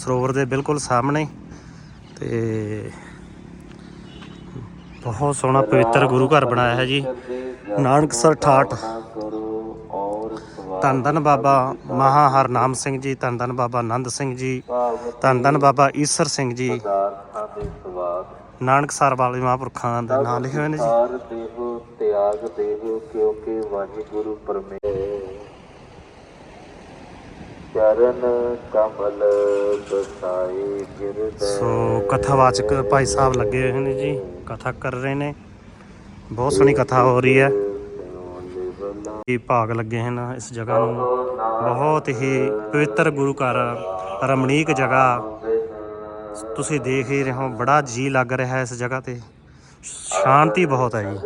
ਸਰੋਵਰ ਦੇ ਬਿਲਕੁਲ ਸਾਹਮਣੇ ਤੇ ਬਹੁਤ ਸੋਹਣਾ ਪਵਿੱਤਰ ਗੁਰੂ ਘਰ ਬਣਾਇਆ ਹੈ ਜੀ। ਨਾਨਕਸਰ ਠਾਠ। ਧੰਨ ਧੰਨ ਬਾਬਾ ਮਹਾ ਹਰਨਾਮ ਸਿੰਘ ਜੀ ਧੰਨ ਧੰਨ ਬਾਬਾ ਆਨੰਦ ਸਿੰਘ ਜੀ ਧੰਨ ਧੰਨ ਬਾਬਾ ਈਸਰ ਸਿੰਘ ਜੀ। ਨਾਨਕਸਰ ਵਾਲੇ ਮਹਾਂਪੁਰਖਾਂ ਦੇ ਨਾਂ ਲਿਖੇ ਹੋਏ ਨੇ ਜੀ। ਤਿਆਗ ਦੇਹੁ ਕਿਉਂਕਿ ਵਾਹਿਗੁਰੂ ਪਰਮੇਸ਼ਰ ਚਰਨ ਕਮਲ ਬਸਾਈ ਗਿਰਦੈ ਸੋ ਕਥਾਵਾਚਕ ਭਾਈ ਸਾਹਿਬ ਲੱਗੇ ਹੋਏ ਨੇ ਜੀ, ਕਥਾ ਕਰ ਰਹੇ ਨੇ। ਬਹੁਤ ਸੋਹਣੀ ਕਥਾ ਹੋ ਰਹੀ ਹੈ। ਇਹ ਭਾਗ ਲੱਗੇ ਹਨ ਇਸ ਜਗ੍ਹਾ ਨੂੰ। ਬਹੁਤ ਹੀ ਪਵਿੱਤਰ ਗੁਰੂ ਘਰ, ਰਮਣੀਕ ਜਗ੍ਹਾ। ਤੁਸੀਂ ਦੇਖ ਹੀ ਰਹੇ ਹੋ, ਬੜਾ ਜੀ ਲੱਗ ਰਿਹਾ ਹੈ ਇਸ ਜਗ੍ਹਾ ਤੇ। ਸ਼ਾਂਤੀ ਬਹੁਤ ਹੈ ਜੀ।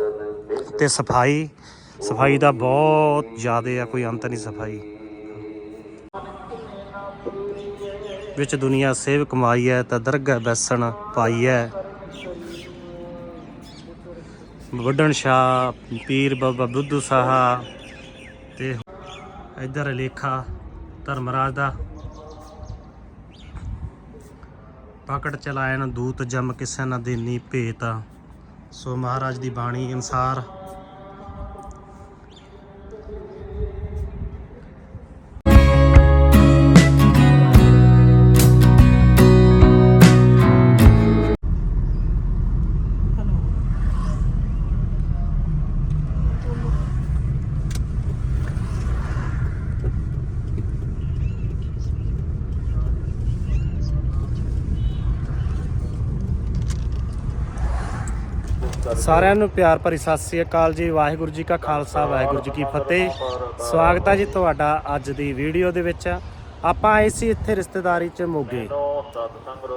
ਤੇ ਸਫ਼ਾਈ ਸਫ਼ਾਈ ਦਾ ਬਹੁਤ ਜ਼ਿਆਦਾ ਆ ਕੋਈ ਅੰਤ ਨਹੀਂ ਸਫ਼ਾਈ। ਵਿੱਚ ਦੁਨੀਆ ਸੇਵ ਕਮਾਈ ਹੈ ਤਾਂ ਦਰਗਾਹ ਬੈਸਣ ਪਾਈ ਹੈ ਵੱਡਣ ਸ਼ਾਹ ਪੀਰ ਬਾਬਾ ਬੁੱਧੂ ਸਾਹਾ ਤੇ ਇਧਰ ਲੇਖਾ ਧਰਮਰਾਜ ਦਾ। ਪਕੜ ਚਲਾਇਨ ਦੂਤ ਜਮ ਕਿਸੇ ਨਾ ਦੇਨੀ ਭੇਤ। ਸੋ ਮਹਾਰਾਜ ਦੀ ਬਾਣੀ ਅਨਸਾਰ ਸਾਰਿਆਂ ਨੂੰ ਪਿਆਰ ਭਰੀ ਸਤਿ ਸ੍ਰੀ ਅਕਾਲ ਜੀ। ਵਾਹਿਗੁਰੂ ਜੀ ਕਾ ਖਾਲਸਾ, ਵਾਹਿਗੁਰੂ ਜੀ ਕੀ ਫਤਿਹ। ਸਵਾਗਤ ਹੈ ਜੀ ਤੁਹਾਡਾ ਅੱਜ ਦੀ ਵੀਡੀਓ ਦੇ ਵਿੱਚ। ਆਪਾਂ ਆਏ ਸੀ ਇੱਥੇ ਰਿਸ਼ਤੇਦਾਰੀ ਚ ਮੋਗੇ।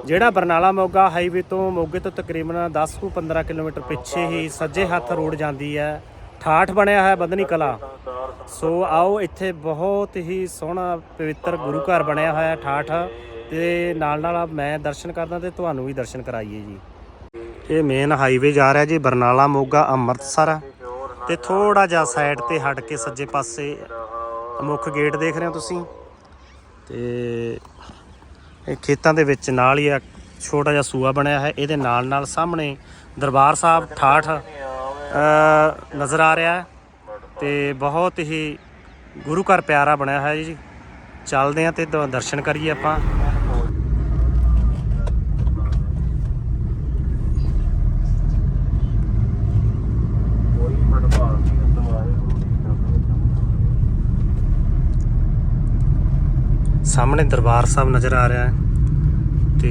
ਜਿਹੜਾ ਬਰਨਾਲਾ ਮੋਗਾ ਹਾਈਵੇ ਤੋਂ ਮੋਗੇ ਤੋਂ ਤਕਰੀਬਨ 10 ਤੋਂ 15 ਕਿਲੋਮੀਟਰ ਪਿੱਛੇ ਹੀ ਸੱਜੇ ਹੱਥ ਰੋਡ ਜਾਂਦੀ ਹੈ। ਠਾਠ ਬਣਿਆ ਹੋਇਆ ਬਦਨੀ ਕਲਾ। ਸੋ ਆਓ ਇੱਥੇ ਬਹੁਤ ਹੀ ਸੋਹਣਾ ਪਵਿੱਤਰ ਗੁਰੂ ਘਰ ਬਣਿਆ ਹੋਇਆ ਠਾਠ। ਤੇ ਨਾਲ ਨਾਲ ਮੈਂ ਦਰਸ਼ਨ ਕਰਦਾ ਤੇ ਤੁਹਾਨੂੰ ਵੀ ਦਰਸ਼ਨ ਕਰਾਈਏ ਜੀ। ਇਹ ਮੇਨ ਹਾਈਵੇ ਜਾ ਰਿਹਾ ਜੀ, ਬਰਨਾਲਾ, ਮੋਗਾ, ਅੰਮ੍ਰਿਤਸਰ। ਤੇ ਥੋੜਾ ਜਿਹਾ ਸਾਈਡ ਤੇ ਹਟ ਕੇ ਸੱਜੇ ਪਾਸੇ ਮੁੱਖ ਗੇਟ ਦੇਖ ਰਹੇ ਹੋ ਤੁਸੀਂ। ਤੇ ਇਹ ਖੇਤਾਂ ਦੇ ਵਿੱਚ ਨਾਲ ਹੀ ਆ, ਛੋਟਾ ਜਿਹਾ ਸੂਆ ਬਣਿਆ ਹੈ। ਇਹਦੇ ਨਾਲ ਨਾਲ ਸਾਹਮਣੇ ਦਰਬਾਰ ਸਾਹਿਬ ਠਾਠ ਨਜ਼ਰ ਆ ਰਿਹਾ ਹੈ। ਤੇ ਬਹੁਤ ਹੀ ਗੁਰੂ ਘਰ ਪਿਆਰਾ ਬਣਿਆ ਹੋਇਆ ਜੀ। ਚੱਲਦੇ ਆ ਤੇ ਦ- ਦਰਸ਼ਨ ਕਰੀਏ ਆਪਾਂ ਕੋਈ ਮਨਭਾਵ ਨਹੀਂ ਹੁੰਦਾ ਵਾਹਿਗੁਰੂ ਦੀ ਸ਼ਬਦ ਸਾਹਮਣੇ ਦਰਬਾਰ ਸਾਹਿਬ ਨਜ਼ਰ ਆ ਰਿਹਾ ਹੈ। ਤੇ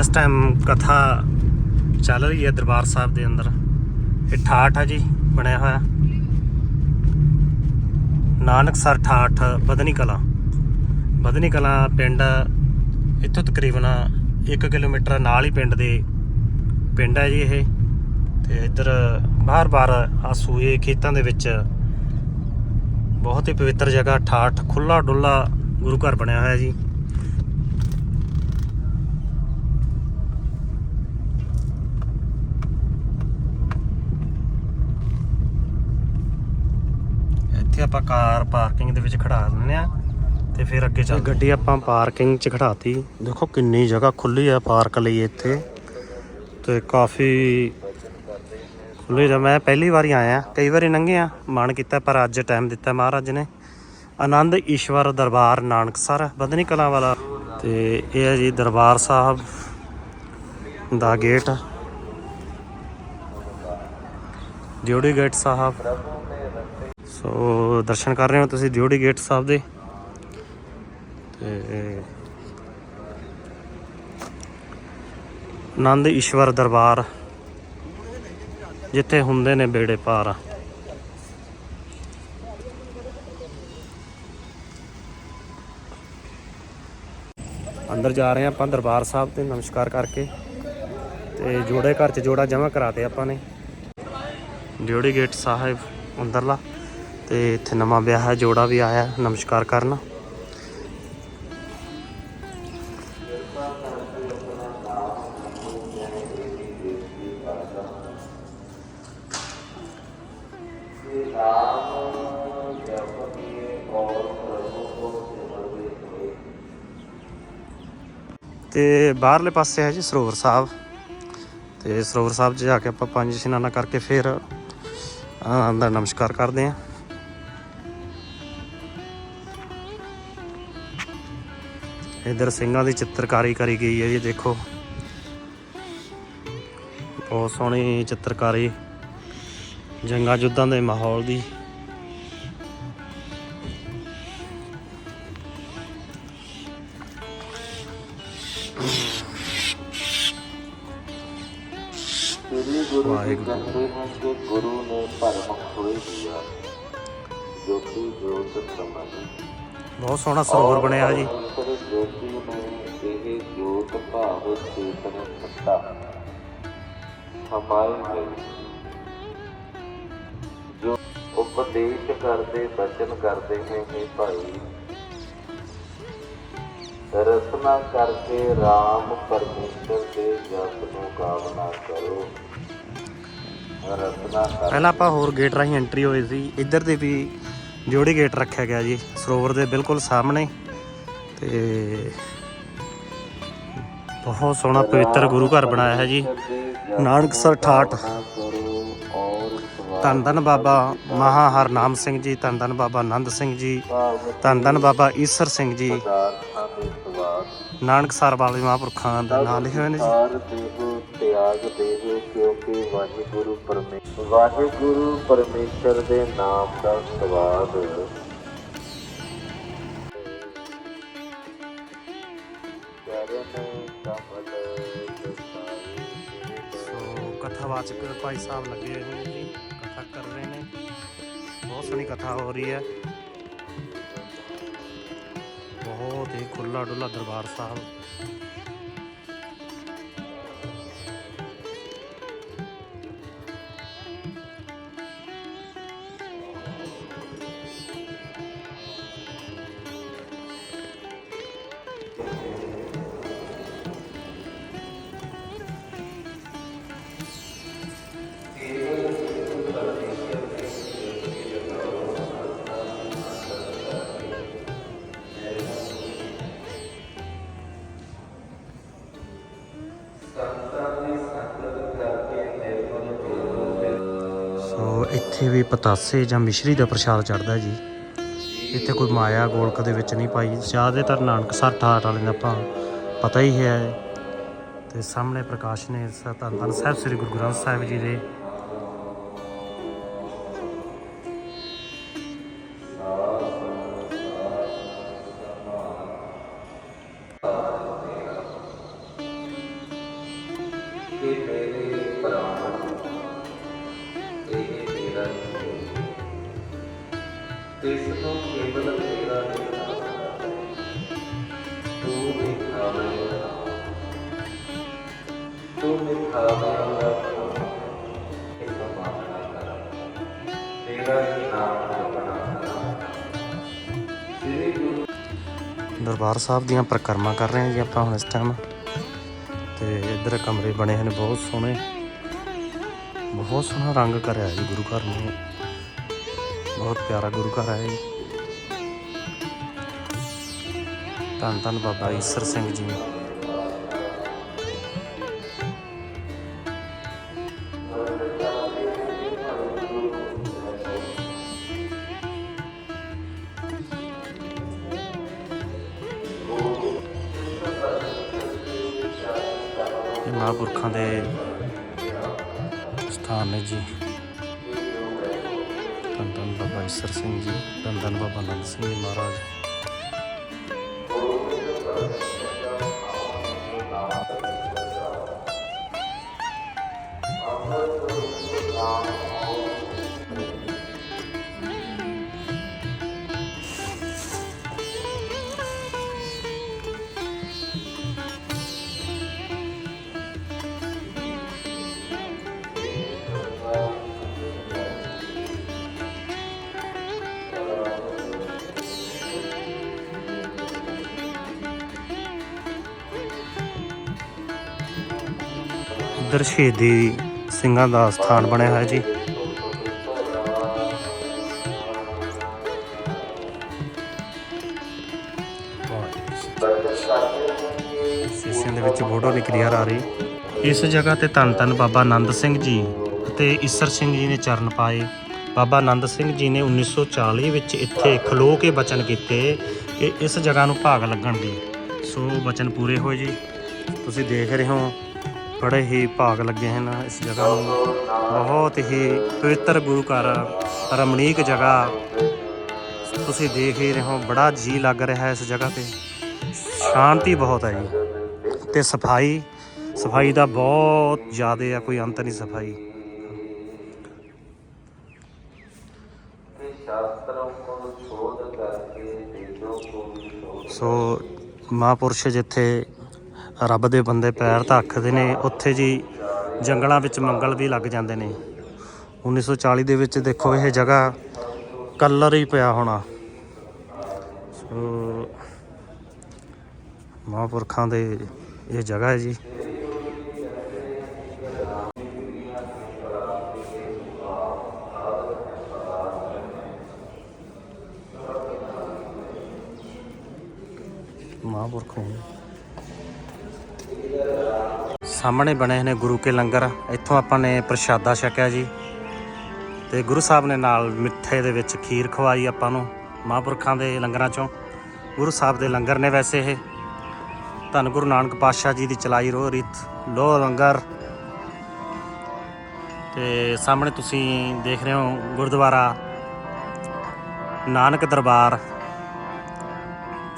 ਇਸ ਟਾਈਮ ਕਥਾ ਚੱਲ ਰਹੀ ਹੈ ਦਰਬਾਰ ਸਾਹਿਬ ਦੇ ਅੰਦਰ। ਇਹ ਠਾਠ ਹੈ ਜੀ, ਬਣਿਆ ਹੋਇਆ। ਨਾਨਕਸਰ ਠਾਠ, ਬਦਨੀ ਕਲਾ। ਬਦਨੀ ਕਲਾ ਪਿੰਡ ਇੱਥੋਂ ਤਕਰੀਬਨ 1 ਕਿਲੋਮੀਟਰ ਨਾਲ ਹੀ ਪਿੰਡ ਦੇ ਪਿੰਡ ਹੈ ਜੀ ਇਹ। ਤੇ ਇੱਧਰ ਬਾਹਰ-ਬਾਹਰ ਆ ਸੂਏ ਖੇਤਾਂ ਦੇ ਵਿੱਚ ਬਹੁਤ ਹੀ ਪਵਿੱਤਰ ਜਗ੍ਹਾ, ਠਾਠ ਖੁੱਲਾ ਡੁੱਲਾ ਗੁਰੂ ਘਰ ਬਣਿਆ ਹੋਇਆ ਜੀ। ਇੱਥੇ ਆਪਾਂ ਕਾਰ ਪਾਰਕਿੰਗ ਦੇ ਵਿੱਚ ਖੜਾ ਦਿੰਦੇ ਆ ਤੇ ਫਿਰ ਅੱਗੇ ਚੱਲ ਗੱਡੀ ਆਪਾਂ ਪਾਰਕਿੰਗ 'ਚ ਖੜਾਤੀ। ਦੇਖੋ ਕਿੰਨੀ ਜਗ੍ਹਾ ਖੁੱਲੀ ਆ ਪਾਰਕ ਲਈ ਇੱਥੇ। ਤੇ ਕਾਫੀ ਖੁੱਲੇ ਜਾ ਮੈਂ ਪਹਿਲੀ ਵਾਰੀ ਆਇਆ ਕਈ ਵਾਰੀ ਲੰਘਿਆ ਮਨ ਕੀਤਾ ਪਰ ਅੱਜ ਟਾਈਮ ਦਿੱਤਾ ਮਹਾਰਾਜ ਨੇ। ਆਨੰਦ ਈਸ਼ਵਰ ਦਰਬਾਰ ਨਾਨਕਸਰ ਬਦਨੀ ਕਲਾਂ ਵਾਲਾ। ਤੇ ਇਹ ਹੈ ਜੀ ਦਰਬਾਰ ਸਾਹਿਬ ਦਾ ਗੇਟ। ਦਿਉੜੀ ਗੇਟ ਸਾਹਿਬ। ਸੋ ਦਰਸ਼ਨ ਕਰ ਰਹੇ ਹੋ ਤੁਸੀਂ ਦਿਉੜੀ ਗੇਟ ਸਾਹਿਬ ਦੇ। ਤੇ ਆਨੰਦ ਈਸ਼ਵਰ ਦਰਬਾਰ, ਜਿੱਥੇ ਹੁੰਦੇ ਨੇ ਬੇੜੇ ਪਾਰ। ਅੰਦਰ ਜਾ ਰਹੇ ਹਾਂ ਆਪਾਂ ਦਰਬਾਰ ਸਾਹਿਬ ਤੇ ਨਮਸਕਾਰ ਕਰਕੇ ਤੇ ਜੋੜੇ ਘਰ ਚ ਜੋੜਾ ਜਮਾ ਕਰਾਤੇ ਆਪਾਂ ਨੇ। ਡਿਊਟੀ ਗੇਟ ਸਾਹਿਬ ਅੰਦਰਲਾ ਤੇ ਇੱਥੇ ਨਵਾਂ ਵਿਆਹ ਹੈ, ਜੋੜਾ ਵੀ ਆਇਆ, ਨਮਸਕਾਰ ਕਰਨ। ਤੇ ਬਾਹਰਲੇ ਪਾਸੇ ਹੈ ਜੀ ਸਰੋਵਰ ਸਾਹਿਬ। ਤੇ ਸਰੋਵਰ ਸਾਹਿਬ 'ਚ ਜਾ ਕੇ ਆਪਾਂ ਪੰਜ ਇਸ਼ਨਾਨਾ ਕਰਕੇ ਫਿਰ ਅਹ, ਅੰਦਰ ਨਮਸਕਾਰ ਕਰਦੇ ਹਾਂ। ਇਧਰ ਸਿੰਘਾਂ ਦੀ ਚਿੱਤਰਕਾਰੀ ਕਰੀ ਗਈ ਹੈ ਜੀ ਦੇਖੋ। ਬਹੁਤ ਸੋਹਣੀ ਚਿੱਤਰਕਾਰੀ ਜੰਗਾਂ ਯੁੱਧਾਂ ਦੇ ਮਾਹੌਲ ਦੀ। ਵਾਹਿਗੁਰੂ। ਕਹਿੰਦੇ ਹਨ ਕਿ ਗੁਰੂ ਨੇ ਭਰਮ ਖੋਏ ਦਿਆ ਜੋਤੀ ਜੋਤ ਸਮਝ ਬਹੁਤ ਸੋਹਣਾ ਸਰੋਵਰ ਬਣਿਆ ਜੀ। ਪਰਮੇਸ਼ਰ ਜੋਤੀ ਨੇ ਇਹ ਜੋਤ ਭਾਵ ਚੇਤਨ ਸੱਤਾ ਹਮਾਰੇ ਗਈ ਜੋ ਉਪਦੇਸ਼ ਕਰਦੇ ਬਚਨ ਕਰਦੇ ਨੇ ਇਹ ਭਾਈ। ਰਸਨਾ ਕਰਕੇ RAM ਪਰਮੇਸ਼ਰ ਦੇ ਜਸ ਨੂੰ ਰਸਨਾ ਕਰ। ਪਹਿਲਾਂ ਆਪਾਂ ਹੋਰ ਗੇਟ ਰਾਹੀਂ ਐਂਟਰੀ ਹੋਏ ਸੀ। ਇੱਧਰ ਦੇ ਵੀ ਜੋੜੀ ਗੇਟ ਰੱਖਿਆ ਗਿਆ ਜੀ, ਸਰੋਵਰ ਦੇ ਬਿਲਕੁਲ ਸਾਹਮਣੇ। ਤੇ ਬਹੁਤ ਸੋਹਣਾ ਪਵਿੱਤਰ ਗੁਰੂ ਘਰ ਬਣਾਇਆ ਹੈ ਜੀ। ਨਾਨਕਸਰ ਠਾਠ। ਧੰਨ ਧੰਨ ਬਾਬਾ ਮਹਾ ਹਰਨਾਮ ਸਿੰਘ ਜੀ, ਧੰਨ ਧੰਨ ਬਾਬਾ ਆਨੰਦ ਸਿੰਘ ਜੀ, ਧੰਨ ਧੰਨ ਬਾਬਾ ਈਸਰ ਸਿੰਘ ਜੀ। ਪਦਾਰਥਾਂ ਦੇ ਸਵਾਦ ਨਾਨਕਸਰ ਵਾਲੇ ਮਹਾਂਪੁਰਖਾਂ ਦਾ ਨਾਂ ਲਿਖੇ ਹੋਏ ਨੇ ਜੀ। ਸਾਰ ਦੇਹੁ ਕਿਉਂਕਿ ਵਾਹਿਗੁਰੂ ਪਰਮੇਸ਼ਰ ਵਾਹਿਗੁਰੂ ਪਰਮੇਸ਼ਰ ਦੇ ਨਾਮ ਦਾ ਸਵਾਦ ਸੋ ਕਥਾਵਾਚਕ ਭਾਈ ਸਾਹਿਬ ਲੱਗੇ ਹੋਏ ਨੇ ਜੀ, ਕਥਾ ਕਰ ਰਹੇ ਨੇ। ਬਹੁਤ ਸੋਹਣੀ ਕਥਾ ਹੋ ਰਹੀ ਹੈ। ਬਹੁਤ ਹੀ ਖੁੱਲਾ ਡੁੱਲਾ ਦਰਬਾਰ ਸਾਹਿਬ। ਇੱਥੇ ਵੀ ਪਤਾਸੇ ਜਾਂ ਮਿਸ਼ਰੀ ਦਾ ਪ੍ਰਸ਼ਾਦ ਚੜਦਾ ਜੀ। ਇੱਥੇ ਕੋਈ ਮਾਇਆ ਗੋਲਕ ਦੇ ਵਿੱਚ ਨਹੀਂ ਪਾਈ। ਜ਼ਿਆਦਾਤਰ ਨਾਨਕ ਨਾਨਕਸਰ ਠਾਠ ਵਾਲੇ ਦਾ ਆਪਾਂ ਪਤਾ ਹੀ ਹੈ। ਤੇ ਸਾਹਮਣੇ ਪ੍ਰਕਾਸ਼ ਨੇ ਧੰਨ ਧੰਨ ਸਾਹਿਬ, ਸ੍ਰੀ ਗੁਰੂ ਗ੍ਰੰਥ ਸਾਹਿਬ ਜੀ ਦੇ ਮਿਠਾਵੇਂਗਾ ਤੂੰ ਮਿਠਾਵੇਂਗਾ ਇਹ ਸਮਾਨਾ ਕਰ। ਤੇਰਾ ਹੀ ਨਾਮ ਦਰਬਾਰ ਸਾਹਿਬ ਦੀਆਂ ਪ੍ਰਕਰਮਾ ਕਰ ਰਹੇ ਹਾਂ ਜੀ ਆਪਾਂ ਹੁਣ ਇਸ ਟਾਈਮ ਤੇ ਇੱਧਰ ਕਮਰੇ ਬਣੇ ਹਨ, ਬਹੁਤ ਸੋਹਣੇ। ਬਹੁਤ ਸੋਹਣਾ ਰੰਗ ਕਰਿਆ ਜੀ ਗੁਰੂ ਘਰ ਨੂੰ। ਬਹੁਤ ਪਿਆਰਾ ਗੁਰੂ ਘਰ ਹੈ ਜੀ। ਧੰਨ ਧੰਨ ਬਾਬਾ ਈਸਰ ਸਿੰਘ ਜੀ। ਮਹਾਂਪੁਰਖਾਂ ਦੇ ਸਥਾਨ ਨੇ ਜੀ। ਧੰਨ ਧੰਨ ਬਾਬਾ ਈਸਰ ਸਿੰਘ ਜੀ, ਧੰਨ ਧੰਨ ਬਾਬਾ ਆਨੰਦ ਸਿੰਘ ਜੀ ਮਹਾਰਾਜ। ਇੱਧਰ ਸ਼ਹੀਦੀ ਸਿੰਘਾਂ ਦਾ ਸਥਾਨ ਬਣਿਆ ਹੋਇਆ ਜੀ। ਸੀਸੇ ਦੇ ਵਿੱਚ ਫੋਟੋ ਨਹੀਂ ਕਲੀਅਰ ਆ ਰਹੀ। ਇਸ ਜਗ੍ਹਾ ਤੇ ਧੰਨ ਧੰਨ ਬਾਬਾ ਆਨੰਦ ਸਿੰਘ ਜੀ ਅਤੇ ਈਸਰ ਸਿੰਘ ਜੀ ਨੇ ਚਰਨ ਪਾਏ। ਬਾਬਾ ਆਨੰਦ ਸਿੰਘ ਜੀ ਨੇ 1940 ਵਿੱਚ ਇੱਥੇ ਖਲੋ ਕੇ ਬਚਨ ਕੀਤੇ ਕਿ ਇਸ ਜਗ੍ਹਾ ਨੂੰ ਭਾਗ ਲੱਗਣ ਦੀ। ਸੋ ਬਚਨ ਪੂਰੇ ਹੋਏ ਜੀ। ਤੁਸੀਂ ਦੇਖ ਰਹੇ ਹੋ ਬੜੇ ਹੀ ਭਾਗ ਲੱਗੇ ਹਨ ਇਸ ਜਗ੍ਹਾ ਨੂੰ। ਬਹੁਤ ਹੀ ਪਵਿੱਤਰ ਗੁਰੂ ਘਰ, ਰਮਣੀਕ ਜਗ੍ਹਾ। ਤੁਸੀਂ ਦੇਖ ਹੀ ਰਹੇ ਹੋ, ਬੜਾ ਜੀ ਲੱਗ ਰਿਹਾ ਹੈ ਇਸ ਜਗ੍ਹਾ ਤੇ। ਸ਼ਾਂਤੀ ਬਹੁਤ ਹੈ ਜੀ। ਤੇ ਸਫ਼ਾਈ ਸਫ਼ਾਈ ਦਾ ਬਹੁਤ ਜ਼ਿਆਦਾ ਆ ਕੋਈ ਅੰਤ ਨਹੀਂ ਸਫ਼ਾਈ। ਸੋ ਮਹਾਂਪੁਰਸ਼ ਜਿੱਥੇ ਰੱਬ ਦੇ ਬੰਦੇ ਪੈਰ ਧੱਕਦੇ ਨੇ, ਉੱਥੇ ਜੀ ਜੰਗਲਾਂ ਵਿੱਚ ਮੰਗਲ ਵੀ ਲੱਗ ਜਾਂਦੇ ਨੇ। 1940 ਦੇ ਵਿੱਚ ਦੇਖੋ ਇਹ ਜਗ੍ਹਾ ਕਲਰ ਹੀ ਪਿਆ ਹੋਣਾ। ਸੋ ਮਹਾਂਪੁਰਖਾਂ ਦੇ ਇਹ ਜਗ੍ਹਾ ਹੈ ਜੀ। ਮਹਾਂਪੁਰਖ ਹੋਣ। ਸਾਹਮਣੇ ਬਣੇ ਨੇ ਗੁਰੂ ਕੇ ਲੰਗਰ। ਇੱਥੋਂ ਆਪਾਂ ਨੇ ਪ੍ਰਸ਼ਾਦਾ ਛਕਿਆ ਜੀ। ਤੇ ਗੁਰੂ ਸਾਹਿਬ ਨੇ ਨਾਲ ਮਿੱਠੇ ਦੇ ਵਿੱਚ ਖੀਰ ਖਵਾਈ ਆਪਾਂ ਨੂੰ ਮਹਾਂਪੁਰਖਾਂ ਦੇ ਲੰਗਰਾਂ ਚੋਂ। ਗੁਰੂ ਸਾਹਿਬ ਦੇ ਲੰਗਰ ਨੇ ਵੈਸੇ ਇਹ। ਧੰਨ ਗੁਰੂ ਨਾਨਕ ਪਾਤਸ਼ਾਹ ਜੀ ਦੀ ਚਲਾਈ ਰੋ ਰੀਤ। ਲੋ ਲੰਗਰ। ਤੇ ਸਾਹਮਣੇ ਤੁਸੀਂ ਦੇਖ ਰਹੇ ਹੋ ਗੁਰਦੁਆਰਾ ਨਾਨਕ ਦਰਬਾਰ।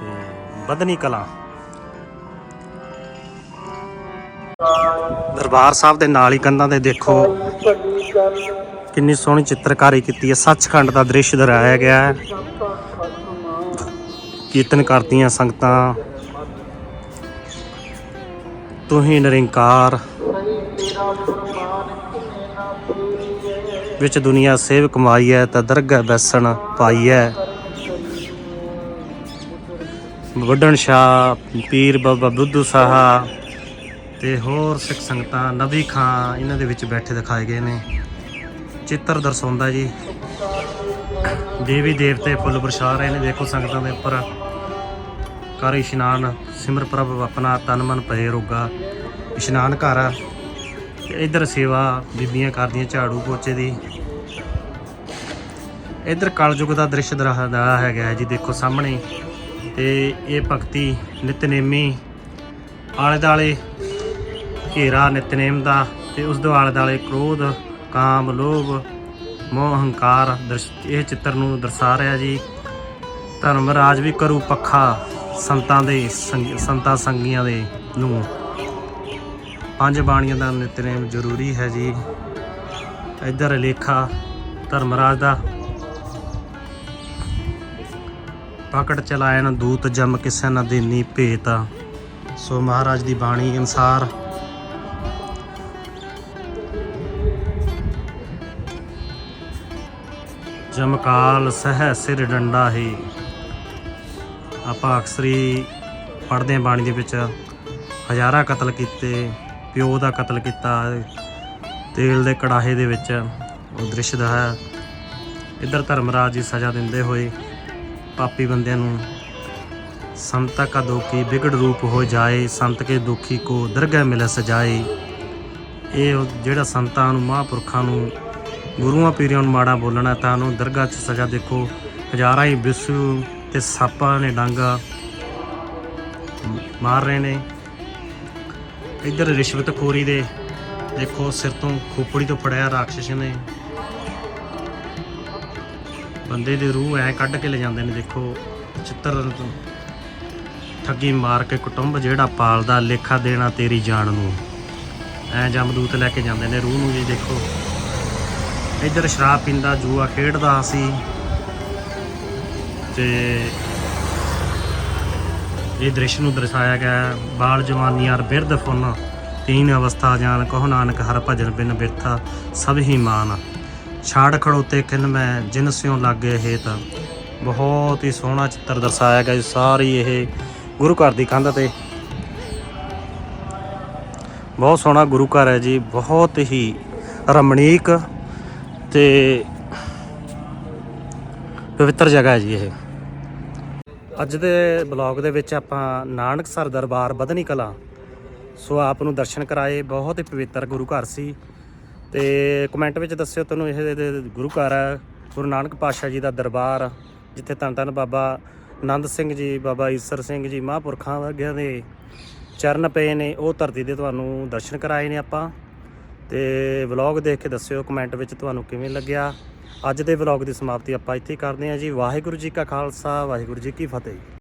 ਤੇ ਬਦਨੀ ਕਲਾਂ। ਦਰਬਾਰ ਸਾਹਿਬ ਦੇ ਨਾਲ ਹੀ ਕੰਧਾਂ ਤੇ ਦੇਖੋ। ਕਿੰਨੀ ਸੋਹਣੀ ਚਿੱਤਰਕਾਰੀ ਕੀਤੀ ਹੈ। ਸੱਚਖੰਡ ਦਾ ਦ੍ਰਿਸ਼ ਦਰਸਾਇਆ ਗਿਆ ਹੈ। ਕੀਰਤਨ ਕਰਦੀਆਂ ਸੰਗਤਾਂ। ਤੂੰ ਨਿਰੰਕਾਰ। ਵਿੱਚ ਦੁਨੀਆ ਸੇਵ ਕਮਾਈ ਹੈ ਤਾਂ ਦਰਗਾਹ ਬੈਸਣ ਪਾਈ ਹੈ। ਵੱਡਣ ਸ਼ਾਹ, ਪੀਰ ਬਾਬਾ ਬੁੱਧੂ ਸਾਹਾ। ਤੇ ਹੋਰ ਸਿੱਖ ਸੰਗਤਾਂ ਨਬੀ ਖਾਂ ਇਹਨਾਂ ਦੇ ਵਿੱਚ ਬੈਠੇ ਦਿਖਾਏ ਗਏ ਨੇ। ਚਿੱਤਰ ਦਰਸਾਉਂਦਾ ਜੀ। ਦੇਵੀ ਦੇਵਤੇ ਫੁੱਲ ਬਰਸਾ ਰਹੇ ਨੇ। ਦੇਖੋ ਸੰਗਤਾਂ ਦੇ ਉੱਪਰ ਕਰ ਇਸ਼ਨਾਨ। ਸਿਮਰ ਪ੍ਰਭ ਆਪਣਾ ਤਨ ਮਨ ਪਏ ਰੋਗਾ। ਇਸ਼ਨਾਨ ਘਰ ਆ। ਇਧਰ ਸੇਵਾ ਬੀਬੀਆਂ ਕਰਦੀਆਂ ਝਾੜੂ ਪੋਚੇ ਦੀ। ਇਧਰ ਕਲਯੁਗ ਦਾ ਦ੍ਰਿਸ਼ ਦਰਸਦਾ ਹੈਗਾ ਹੈ ਜੀ। ਦੇਖੋ ਸਾਹਮਣੇ। ਤੇ ਇਹ ਭਗਤੀ ਨਿਤਨੇਮੀ। ਆਲੇ ਦਾਲੇ ਘੇਰਾ ਨਿਤਨੇਮ ਦਾ ਤੇ ਉਸ ਦੁਆਲੇ ਦਾਲੇ ਕ੍ਰੋਧ, ਕਾਮ, ਲੋਭ, ਮੋਹ, ਹੰਕਾਰ ਦਰਸ਼- ਇਹ ਚਿੱਤਰ ਨੂੰ ਦਰਸਾ ਰਿਹਾ ਜੀ। ਧਰਮ ਰਾਜ ਵੀ ਕਰੂ ਪੱਖਾ ਸੰਤਾਂ ਦੇ ਸੰਗ- ਸੰਤਾਂ ਸੰਗੀਆਂ ਦੇ ਨੂੰ। ਪੰਜ ਬਾਣੀਆਂ ਦਾ ਨਿਤਨੇਮ ਜ਼ਰੂਰੀ ਹੈ ਜੀ। ਇੱਧਰ ਲੇਖਾ ਧਰਮਰਾਜ ਦਾ। ਪਕੜ ਚਲਾਇਨ ਦੂਤ ਜਮ ਕਿਸੇ ਨਾ ਦੇਨੀ ਭੇਤ। ਸੋ ਮਹਾਰਾਜ ਦੀ ਬਾਣੀ ਅਨਸਾਰ ਜਮਕਾਲ ਸਹਿ ਸਿਰ ਡੰਡਾ ਹੀ। ਆਪਾਂ ਅਕਸਰੀ ਪੜ੍ਹਦੇ ਹਾਂ ਬਾਣੀ ਦੇ ਵਿੱਚ, ਹਜ਼ਾਰਾਂ ਕਤਲ ਕੀਤੇ, ਪਿਓ ਦਾ ਕਤਲ ਕੀਤਾ, ਤੇਲ ਦੇ ਕੜਾਹੇ ਦੇ ਵਿੱਚ ਉਹ ਦ੍ਰਿਸ਼ ਦਾ ਹੈ। ਇੱਧਰ ਧਰਮਰਾਜ ਦੀ ਸਜ਼ਾ ਦਿੰਦੇ ਹੋਏ ਪਾਪੀ ਬੰਦਿਆਂ ਨੂੰ, ਸੰਤ ਕਾ ਦੋਖੀ ਵਿਗੜ ਰੂਪ ਹੋ ਜਾਏ, ਸੰਤ ਕੇ ਦੁਖੀ ਕੋ ਦਰਗਹਿ ਮਿਲੇ ਸਜਾਏ ਇਹ ਜਿਹੜਾ ਸੰਤਾਂ ਨੂੰ, ਮਹਾਂਪੁਰਖਾਂ ਨੂੰ ਗੁਰੂਆਂ ਪੀਰਾਂ ਨੂੰ ਮਾੜਾ ਬੋਲਣਾ ਤਾਂ ਉਹਨੂੰ ਦਰਗਾਹ 'ਚ ਸਜ਼ਾ ਦੇਖੋ। ਹਜ਼ਾਰਾਂ ਹੀ ਬਿਸੂ ਤੇ ਸਾਪਾਂ ਨੇ ਡਾਂਗਾ ਮਾਰ ਰਹੇ ਨੇ। ਇੱਧਰ ਰਿਸ਼ਵਤਖੋਰੀ ਦੇ ਦੇਖੋ ਸਿਰ ਤੋਂ ਖੋਪੜੀ ਤੋਂ ਫੜਿਆ ਰਾਖਸ਼ ਨੇ। ਬੰਦੇ ਦੀ ਰੂਹ ਐ ਕੱਢ ਕੇ ਲੈ ਜਾਂਦੇ ਨੇ ਦੇਖੋ। ਚਿੱਤਰ ਠੱਗੀ ਮਾਰ ਕੇ ਕੁਟੁੰਬ ਜਿਹੜਾ ਪਾਲਦਾ, ਲੇਖਾ ਦੇਣਾ ਤੇਰੀ ਜਾਨ ਨੂੰ। ਐ ਜਮਦੂਤ ਲੈ ਕੇ ਜਾਂਦੇ ਨੇ ਰੂਹ ਨੂੰ ਜੀ ਦੇਖੋ। ਇੱਧਰ ਸ਼ਰਾਬ ਪੀਂਦਾ, ਜੂਆ ਖੇਡਦਾ ਸੀ। ਤੇ ਇਹ ਦ੍ਰਿਸ਼ ਨੂੰ ਦਰਸਾਇਆ ਗਿਆ ਬਾਲ ਜਵਾਨੀ ਅਰ ਬਿਰਧ ਫੁਨ, ਤੀਨ ਅਵਸਥਾ ਜਾਨ ਕਹੋ ਨਾਨਕ ਹਰ ਭਜਨ ਬਿਨ ਬਿਰਥਾ, ਸਭ ਹੀ ਮਾਨ। ਛਾੜ ਖੜੋਤੇ ਕਿਨ ਮੈਂ, ਜਿਨ ਸਿਉ ਲਾਗੇ ਹੇਤ। ਬਹੁਤ ਹੀ ਸੋਹਣਾ ਚਿੱਤਰ ਦਰਸਾਇਆ ਗਿਆ ਜੀ, ਸਾਰੀ ਇਹ ਗੁਰੂ ਘਰ ਦੀ ਕੰਧ ਤੇ। ਬਹੁਤ ਸੋਹਣਾ ਗੁਰੂ ਘਰ ਹੈ ਜੀ, ਬਹੁਤ ਹੀ ਰਮਣੀਕ ਤੇ ਪਵਿੱਤਰ ਜਗ੍ਹਾ ਹੈ ਜੀ ਇਹ। ਅੱਜ ਦੇ ਬਲੌਗ ਦੇ ਵਿੱਚ ਆਪਾਂ ਨਾਨਕਸਰ ਦਰਬਾਰ ਬਦਨੀ ਕਲਾ। ਸੋ ਆਪ ਨੂੰ ਦਰਸ਼ਨ ਕਰਾਏ, ਬਹੁਤ ਹੀ ਪਵਿੱਤਰ ਗੁਰੂ ਘਰ ਸੀ। ਤੇ ਕਮੈਂਟ ਵਿੱਚ ਦੱਸਿਓ ਤੁਹਾਨੂੰ ਇਹ ਗੁਰੂ ਘਰ ਹੈ, ਗੁਰੂ ਨਾਨਕ ਪਾਤਸ਼ਾਹ ਜੀ ਦਾ ਦਰਬਾਰ, ਜਿੱਥੇ ਧੰਨ ਧੰਨ ਬਾਬਾ ਆਨੰਦ ਸਿੰਘ ਜੀ, ਬਾਬਾ ਈਸਰ ਸਿੰਘ ਜੀ ਮਹਾਂਪੁਰਖਾਂ ਵਰਗਿਆਂ ਦੇ ਚਰਨ ਪਏ ਨੇ। ਉਹ ਧਰਤੀ ਦੇ ਤੁਹਾਨੂੰ ਦਰਸ਼ਨ ਕਰਾਏ ਨੇ ਆਪਾਂ। ਤੇ ਵਲੌਗ ਦੇਖ ਕੇ ਦੱਸਿਓ ਕਮੈਂਟ ਵਿੱਚ ਤੁਹਾਨੂੰ ਕਿਵੇਂ ਲੱਗਿਆ? ਅੱਜ ਦੇ ਵਲੌਗ ਦੀ ਸਮਾਪਤੀ ਆਪਾਂ ਇੱਥੇ ਕਰਦੇ ਹਾਂ ਜੀ। ਵਾਹਿਗੁਰੂ ਜੀ ਕਾ ਖਾਲਸਾ, ਵਾਹਿਗੁਰੂ ਜੀ ਕੀ ਫਤਿਹ।